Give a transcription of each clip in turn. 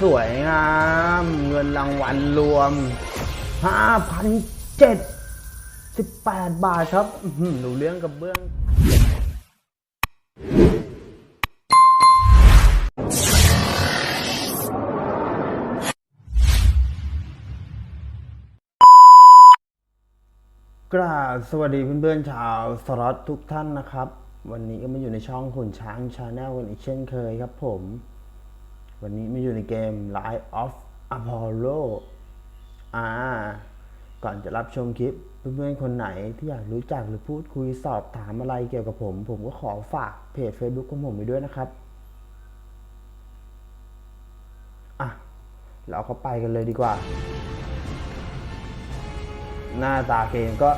สวยงาม เงินรางวัลรวม5,078บาทครับหือดูเรื่องกับเบื้องกราบสวัสดีเพื่อนๆชาวสล็อตทุกท่านนะครับ วันนี้ก็มาอยู่ในช่องขุนช้างชาแนลกันอีกเช่นเคยครับผม วันนี้มาอยู่ในเกม Line of Apollo อ่าก่อนจะรับชมคลิป เพื่อนๆคนไหนที่อยากรู้จักหรือพูดคุยสอบถามอะไรเกี่ยวกับผม ผมก็ขอฝากเพจ Facebook ของผมไว้ด้วยนะครับ อะ เราก็ไปกันเลยดีกว่า หน้าตาเกมก็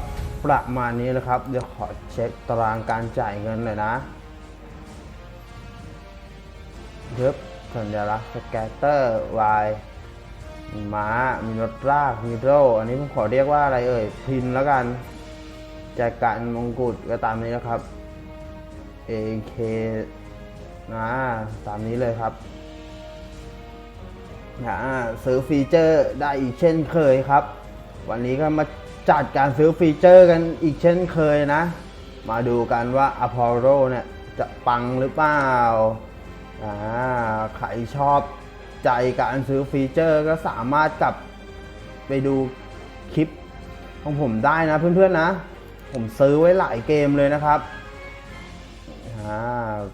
ประมาณนี้แหละครับ เดี๋ยวขอเช็คตารางการจ่ายเงินหน่อยนะเยึบ สัญลักษณ์สแกตเตอร์วายม้า มีรถราก มีโร่อันนี้ผมขอเรียกว่าอะไรเอ่ย พินแล้วกันแจกันมงกุฎก็ตามนี้นะครับ AK นะตามนี้เลยครับนะซื้อฟีเจอร์ได้อีกเช่นเคยครับ วันนี้ก็มาจัดการซื้อฟีเจอร์กันอีกเช่นเคยนะ มาดูกันว่า Apollo เนี่ยจะปังหรือเปล่า อ่าใครชอบใจการซื้อฟีเจอร์ก็สามารถกลับไปดูคลิปของผมได้นะเพื่อนๆนะ ผมซื้อไว้หลายเกมเลยนะครับอ่า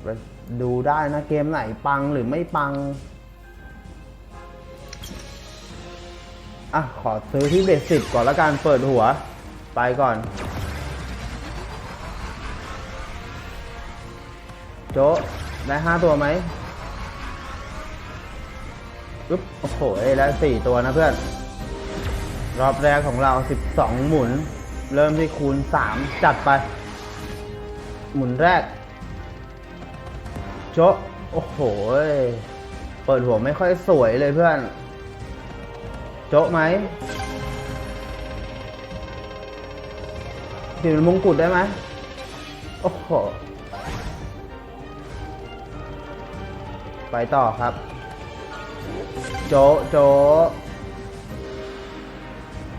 ไปดูได้นะเกมไหนปังหรือไม่ปังอะขอซื้อที่เบสสิบก่อนละกันเปิดหัวไปก่อน โจะ ได้ห้าตัวไหมปึ๊บโอ้โหได้สี่ตัวนะเพื่อน รอบแรกของเราสิบสองหมุน เริ่มที่คูณสามจัดไป หมุนแรก โจ๊ะโอ้โห เปิดหัวไม่ค่อยสวยเลยเพื่อน โจ๊ะไหมเปลี่ยนมงกุฎได้ไหมโอ้โห ไปต่อครับ โจโจ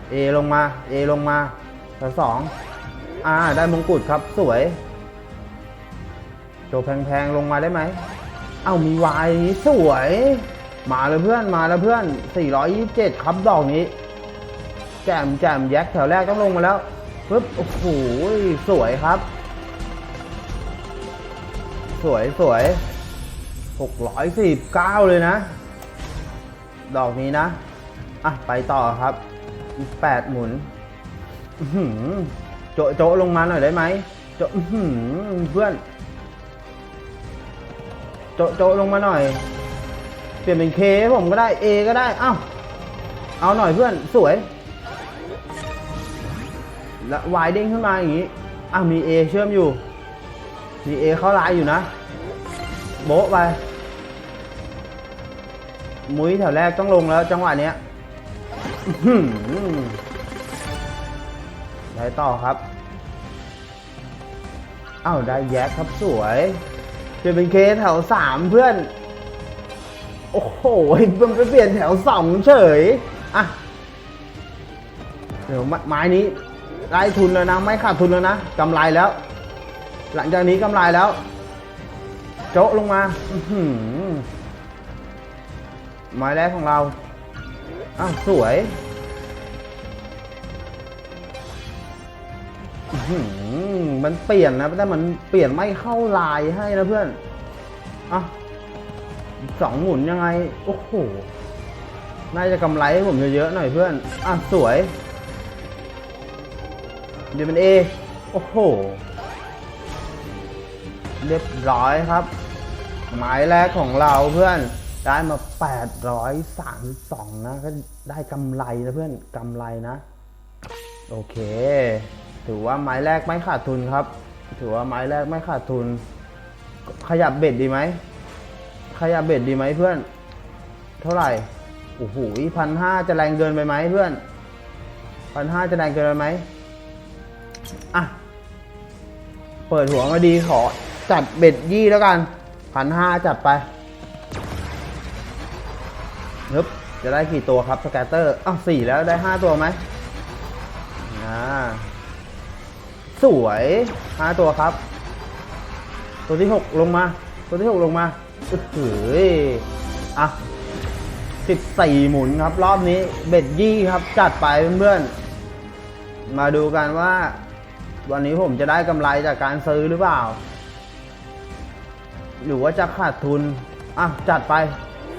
เอลงมาเอลงมาแล้วสองอ่าได้มงกุฎครับสวย โจแพงๆลงมาได้ไหม เอ้ามีวายนี้สวย มาเลยเพื่อนมาแล้วเพื่อน 427 ครับดอกนี้ แจมแจมแยกแถวแรกต้องลงมาแล้วปึ๊บโอ้โหสวยครับ สวยสวย 649 เลยนะ ดอกนี้นะ อะ ไปต่อครับอีก8หมุนหือโจะโจะลงมาหน่อยได้ไหมโจะหือเพื่อน โจะโจะลงมาหน่อย เปลี่ยนเป็นเคผมก็ได้ A ก็ได้ เอ้า เอาหน่อยเพื่อนสวย แล้ววายเด้งขึ้นมาอย่างนี้อ้ามี A เชื่อมอยู่ มี A เข้าลายอยู่นะ โบ๊ะไป มุ้ยแถวแรกต้องลงแล้วจังหวะเนี้ยได้ต่อครับอ้าวได้แยกครับสวยเปลี่ยนเป็นเคแถวสามเพื่อน โอ้โหมันไปเปลี่ยนแถวสองเฉย อะ เดี๋ยวไม้นี้ได้ทุนแล้วนะ ไม่ขาดทุนแล้วนะกำไรแล้ว หลังจากนี้กำไรแล้ว โจะลงมา อื ไม้แรกของเรา อ้าว สวยมันเปลี่ยนนะแต่มันเปลี่ยนไม่เข้าลายให้นะเพื่อนอะสองหมุนยังไง โอ้โห น่าจะกำไรให้ผมเยอะๆหน่อยเพื่อน อะ สวย เดี๋ยวเป็นเอ โอ้โห เรียบร้อยครับ หมายแรกของเราเพื่อน ได้มา 832 นะก็ได้กำไรนะเพื่อนกำไรนะ โอเค ถือว่าไม้แรกไม่ขาดทุนครับ ถือว่าไม้แรกไม่ขาดทุน ขยับเบ็ดดีไหม ขยับเบ็ดดีไหมเพื่อน เท่าไหร่โอ้โหพันห้าจะแรงเกินไปไหมเพื่อนพันห้าจะแรงเกินไปไหมอะ เปิดหัวมาดีขอจัดเบ็ดยี่แล้วกันพันห้าจัดไป ฮึบจะได้กี่ตัวครับสแกตเตอร์อ้าวสี่แล้วได้ห้าตัวไหมอ่าสวยห้าตัวครับ ตัวที่หกลงมา ตัวที่หกลงมาเอ้ยอะสิบสี่หมุนครับ รอบนี้เบ็ดยี่ครับจัดไปเพื่อนๆ มาดูกันว่า วันนี้ผมจะได้กำไรจากการซื้อหรือเปล่า หรือว่าจะขาดทุน อะ จัดไป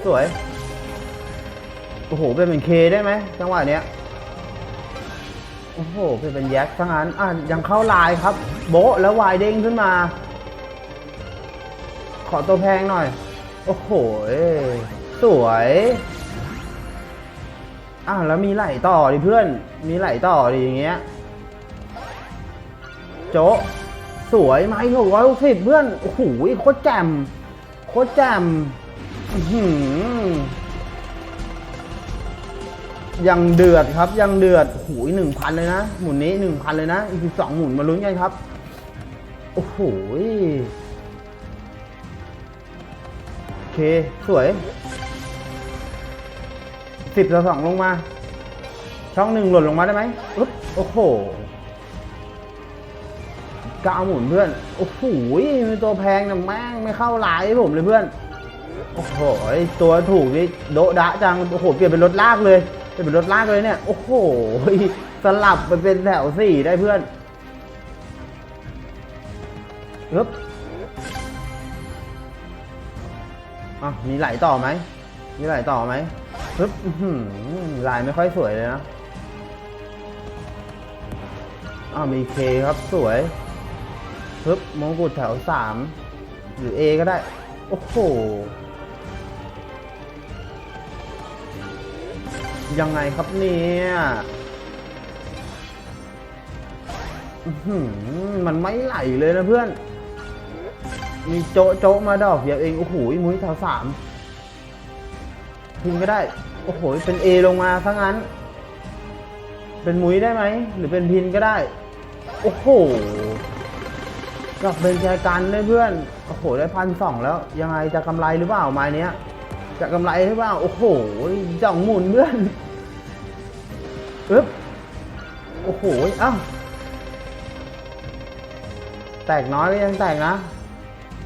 สวย อ้โห เป็นเป็นเคได้ไหมจังหวะเนี้ย โอ้โห เป็นเป็นแยกทั้งนั้นอะยังเข้าลายครับ โบะแล้ววายเด้งขึ้นมา ขอตัวแพงหน่อย โอ้โห สวยอะแล้วมีไหลต่อดิเพื่อน มีไหลต่อดิอย่างเงี้ย โจะสวยไหมหกร้อยหกสิบเพื่อน โอ้โหโคตรแจ่มโคตรแจ่มอื้อหือ ยังเดือดครับยังเดือดโอ้โหนึ่งพันเลยนะ หมุนนี้หนึ่งพันเลยนะ อีกสิบสองหมุนมาลุ้นกันครับ โอ้โหโอเค สวยสิบต่อสองลงมา ช่องหนึ่งหล่นลงมาได้ไหมอึ๊บโอ้โหเก้าหมุนเพื่อน โอ้โหมีตัวแพงนะแม่งไม่เข้าหลายผมเลยเพื่อน โอ้โห ตัวถูกนี่โดะดะจัง โอ้โห เปลี่ยนเป็นรถลากเลย เปลี่ยนเป็นรถลากเลยเนี่ย โอ้โห สลับไปเป็นแถวสี่ได้เพื่อนอึ๊บอะมีไหลต่อไหม มีไหลต่อไหมปึ๊บอื้อหือลายไม่ค่อยสวยเลยนะ อ้าวมีเคครับสวยปึ๊บมงกุฎแถวสามหรือ A ก็ได้ โอ้โห ยังไงครับเนี่ยมันไม่ไหลเลยนะเพื่อน มีโจ๊ะโจ๊ะมาดอกเดียวเอง โอ้โหมุ้ยแถวสามพิมพ์ก็ได้ โอ้โห เป็น A ลงมาทั้งนั้น เป็นมุ้ยได้ไหม หรือเป็นพินก็ได้ โอ้โหกับเป็นแจกันเลยเพื่อน โอ้โห ได้พันสองแล้ว ยังไงจะกำไรหรือเปล่าไม้เนี้ย จะกำไรหรือเปล่าโอ้โหจ่องหมุนเพื่อนอึ๊บโอ้โหอ้าแตกน้อยก็ยังแตกนะ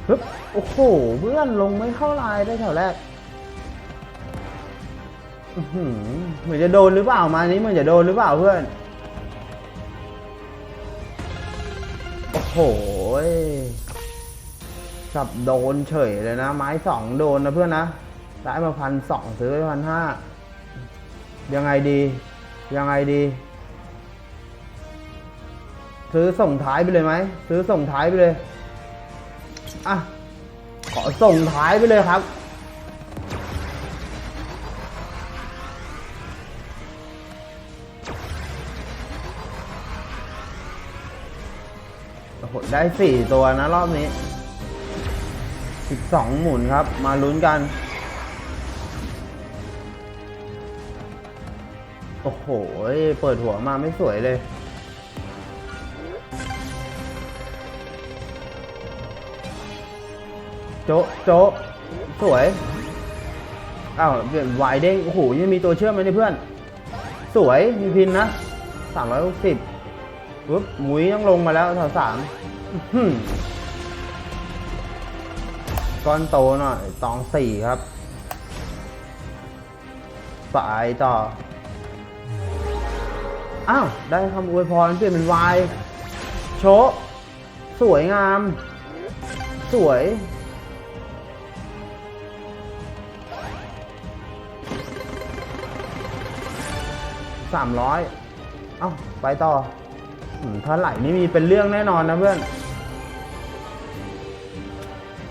ฮึบโอ้โหเพื่อนลงไม่เข้าลายได้แถวแรกเหมือนจะโดนหรือเปล่ามานี้เหมือนจะโดนหรือเปล่าเพื่อนโอ้โหจับโดนเฉยเลยนะ ไม้สองโดนนะเพื่อนนะ ได้มาพันสองซื้อไปพันห้ายังไงดี ยังไงดี ซื้อส่งท้ายไปเลยไหมซื้อส่งท้ายไปเลยอะขอส่งท้ายไปเลยครับได้สี่ตัวนะรอบนี้สิบสองหมุนครับ มาลุ้นกัน โอ้โห เปิดหัวมาไม่สวยเลย โจะโจะสวย อ้าวเวียนวายเด้ง โอ้โห ยังมีตัวเชื่อมไหมเนี่ยเพื่อน สวย มีพินนะสามร้อยหกสิบปุ๊บมุ้ยต้องลงมาแล้วแถวสามก้อนโตหน่อย ตองสี่ครับไปต่อ อ้าว ได้คำอวยพรเปลี่ยนเป็นวายโชะสวยงาม สวย สามร้อยเอ้า ไปต่อถ้าไหลนี่มีเป็นเรื่องแน่นอนนะเพื่อน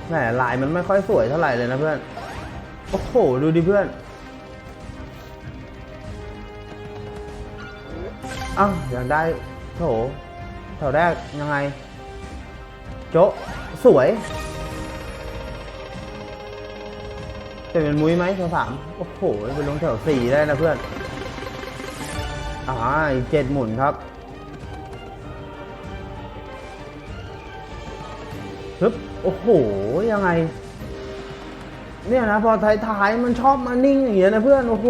แหมลายมันไม่ค่อยสวยเท่าไหร่เลยนะเพื่อน โอ้โห ดูดิเพื่อน อ้าวอยากได้โถแถวแรกยังไง โจะสวย จะเป็นมุ้ยไหมแถวสามโอ้โหไปลงแถวสี่ได้นะเพื่อนอ่าอีกเจ็ดหมุนครับฮึบโอ้โห ยังไง เนี่ยนะ พอท้ายๆมันชอบมานิ่งอย่างเงี้ยนะเพื่อน โอ้โห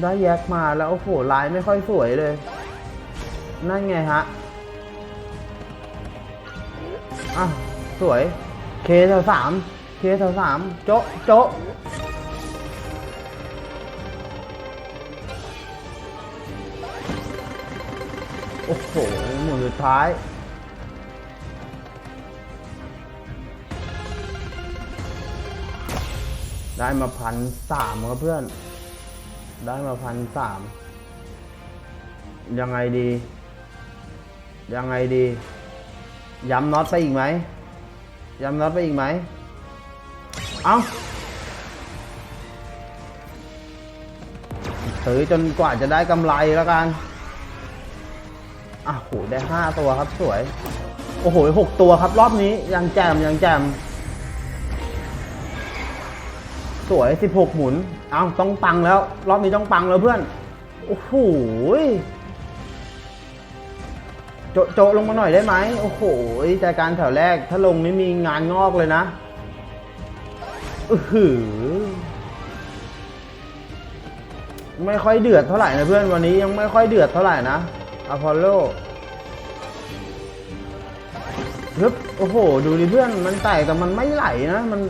ได้แยกมาแล้วโอ้โหลายไม่ค่อยสวยเลย นั่นไงฮะ อะ สวย เคแถวสามเคแถวสามโจ๊ะโจ๊ะโอ้โหหมุนสุดท้ายได้มาพันสามครับเพื่อน ได้มาพันสามยังไงดี ยังไงดี ย้ำน็อตไปอีกไหม ย้ำน็อตไปอีกไหม เอาถือจนกว่าจะได้กำไรแล้วกันอะโหได้ห้าตัวครับสวย โอ้โหหกตัวครับรอบนี้ยังแจมยังแจม สวย 16 หมุน เอาต้องปังแล้ว รอบนี้ต้องปังแล้วเพื่อน โอ้โหโจโจลงมาหน่อยได้ไหม โอ้โหยแต่การแถวแรก ถ้าลงนี่มีงานงอกเลยนะอือหือ ไม่ค่อยเดือดเท่าไหร่นะเพื่อนวันนี้ยังไม่ค่อยเดือดเท่าไหร่นะอพอลโลฮึบโอ้โห ดูดิเพื่อน มันแตกแต่มันไม่ไหลนะ มัน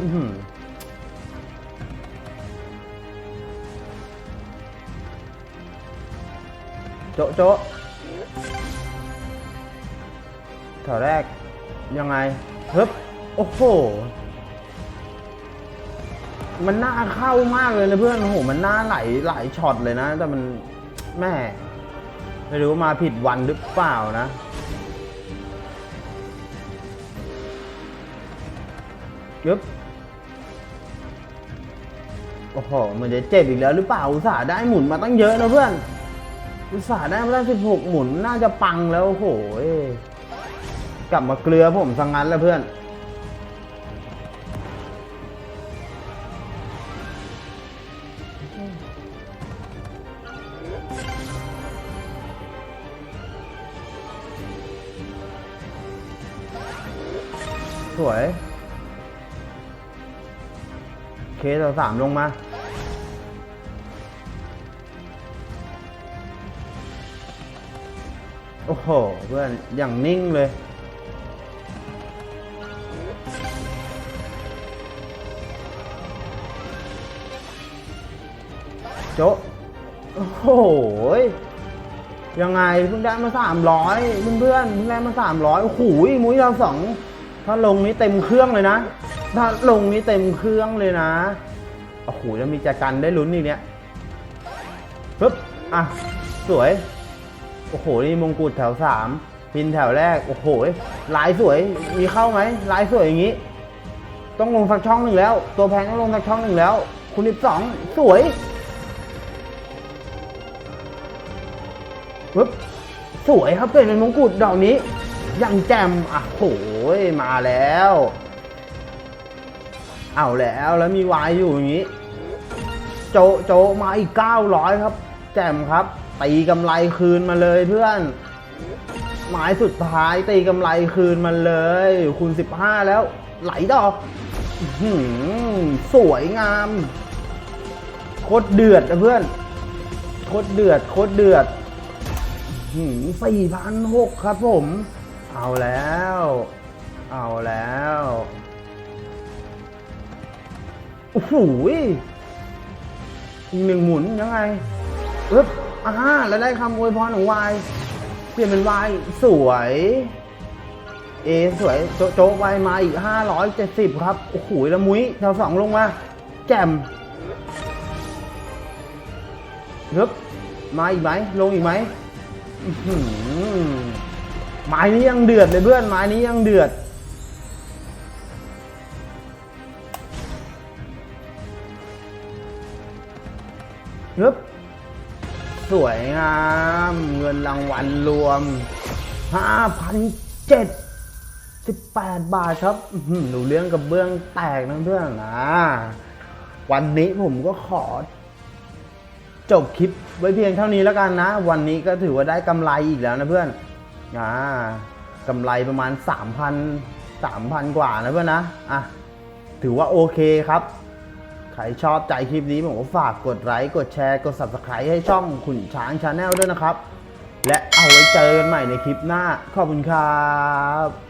โจะโจะแถวแรก ยังไงฮึบโอ้โห มันน่าเข้ามากเลยนะเพื่อน โอ้โห มันน่าไหลไหลช็อตเลยนะ แต่มันแม่ไม่รู้มาผิดวันหรือเปล่านะยึบโอ้โห มันจะเจ็บอีกแล้วหรือเปล่าอุตส่าห์ได้หมุนมาตั้งเยอะนะเพื่อน อุตส่าห์ได้มาตั้สิบหกหมุนน่าจะปังแล้วโอ้โหยกลับมาเกลือผมสังงั้นแล้วเพื่อน สวย เคสสามลงมา โอ้โห เพื่อน อย่างนิ่งเลย โจะโอ้โหยยังไงเพิ่งได้มาสามร้อยเพื่อนเพิ่งได้มาสามร้อยโอ้โหมุ้ยเราสอง ถ้าลงนี้เต็มเครื่องเลยนะ ถ้าลงนี้เต็มเครื่องเลยนะ โอ้โหจะมีจักรันได้ลุ้นอีกเนี้ยปึ๊บ อะ สวย โอ้โห นี่มงกุฎแถวสามพินแถวแรก โอ้โห ลายสวย มีเข้าไหมลายสวยอย่างนี้ ต้องลงสักช่องหนึ่งแล้ว ตัวแพงต้องลงสักช่องหนึ่งแล้ว คุณสิบสองสวยปึ๊บสวยครับเปลี่ยนเป็นมงกุฎดอกนี้ ยังแจมอะโหยมาแล้ว เอาแล้วแล้วมีวายอยู่อย่างนี้ โจโจมาอีก 900 ครับ แจมครับ ตีกำไรคืนมาเลยเพื่อน หมายสุดท้ายตีกำไรคืนมาเลย คูณ 15 แล้ว ไหลดอกอื้อหือสวยงาม โคตรเดือดนะเพื่อน โคตรเดือด โคตรเดือดสี่พันหกครับผม เอาแล้ว เอาแล้วโอ้โหอีกหนึ่งหมุนยังไงอึ๊บ อ่าแล้วได้คำอวยพรของวายเปลี่ยนเป็นวายสวย เอสวยโจโจวายมาอีก 570 ครับ โอ้โหแล้วมุ้ยแถวสองลงมาแจ่มฮึบมาอีกไหมลงอีกไหมหือไม้นี้ยังเดือดเลยเพื่อนไม้นี้ยังเดือดฮึบ สวยงาม เงินรางวัลรวม5,078บาทครับหือดูเรื่องกับเบื้องแตกนะเพื่อนนะ วันนี้ผมก็ขอ จบคลิปไว้เพียงเท่านี้แล้วกันนะ วันนี้ก็ถือว่าได้กำไรอีกแล้วนะเพื่อนอ่ากำไรประมาณ 3,000 3,000 กว่านะเพื่อนนะ อะ ถือว่าโอเคครับ ใครชอบใจคลิปนี้ผมก็ฝากกดไลค์ กดแชร์ กด subscribe ให้ช่องขุนช้างชาแนลด้วยนะครับ และเอาไว้เจอกันใหม่ในคลิปหน้า ขอบคุณครับ